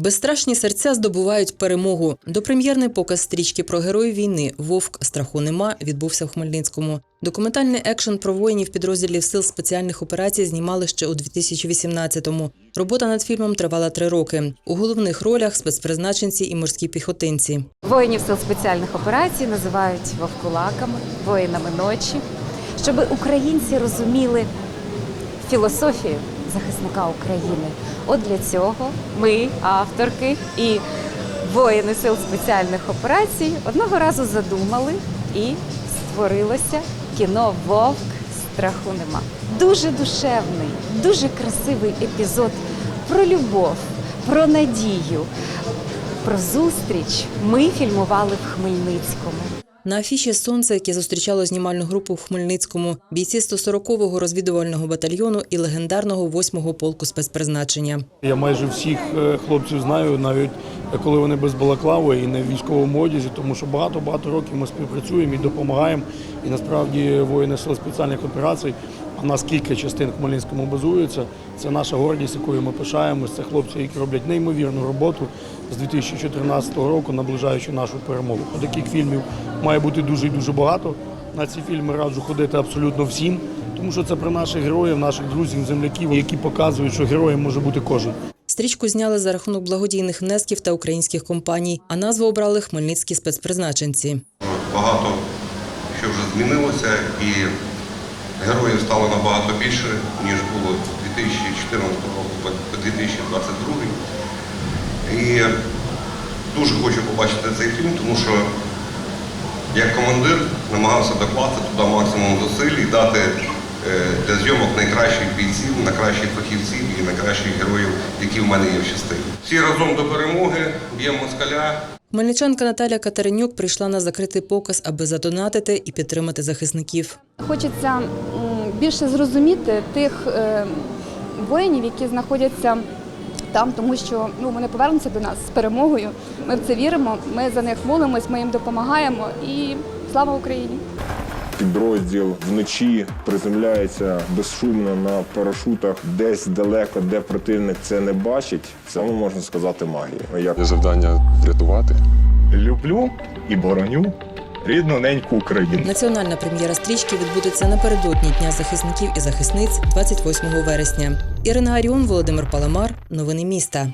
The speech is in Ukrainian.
Безстрашні серця здобувають перемогу. Допрем'єрний показ стрічки про героїв війни Вовк страху нема відбувся в Хмельницькому. Документальний екшен про воїнів підрозділів сил спеціальних операцій знімали ще у 2018-му. Робота над фільмом тривала три роки. У головних ролях спецпризначенці і морські піхотинці. Воїнів сил спеціальних операцій називають вовкулаками, воїнами ночі, щоб українці розуміли філософію захисника України. От для цього ми, авторки і воїни сил спеціальних операцій, одного разу задумали і створилося кіно Вовк страху нема. Дуже душевний, дуже красивий епізод про любов, про надію, про зустріч ми фільмували в Хмельницькому. На афіші сонце, яке зустрічало знімальну групу в Хмельницькому, бійці 140-го розвідувального батальйону і легендарного 8-го полку спецпризначення. Я майже всіх е, хлопців знаю, навіть коли вони без балаклави і не в військовому одязі, тому що багато-багато років ми співпрацюємо і допомагаємо. І насправді воїни сил спеціальних операцій, а нас кілька частин в Хмельницькому базуються. Це наша гордість, якою ми пишаємось. Це хлопці, які роблять неймовірну роботу з 2014 року, наближаючи нашу перемогу. Таких фільмів має бути дуже і дуже багато. На ці фільми раджу ходити абсолютно всім, тому що це про наших героїв, наших друзів, земляків, які показують, що героєм може бути кожен. Стрічку зняли за рахунок благодійних внесків та українських компаній, а назву обрали хмельницькі спецпризначенці. Багато що вже змінилося, і героїв стало набагато більше, ніж було з 2014 року по по 2022. І дуже хочу побачити цей фільм, тому що як командир намагався докласти туди максимум зусиль і дати е, для зйомок найкращих бійців, найкращих фахівців і найкращих героїв, які в мене є в частині. Всі разом до перемоги, б'ємо москаля. Хмельничанка Наталя Катеринюк прийшла на закритий показ, аби задонатити і підтримати захисників. Хочеться більше зрозуміти тих е, воїнів, які знаходяться там, тому що ну, вони повернуться до нас з перемогою. Ми в це віримо, ми за них молимось, ми їм допомагаємо і слава Україні! Підрозділ вночі приземляється безшумно на парашутах десь далеко, де противник це не бачить. Це можна сказати магія. Як Є завдання врятувати. люблю і бороню рідну неньку Україну. Національна прем'єра стрічки відбудеться напередодні Дня захисників і захисниць 28 вересня. Ірина Аріон, Володимир Паламар. Новини міста.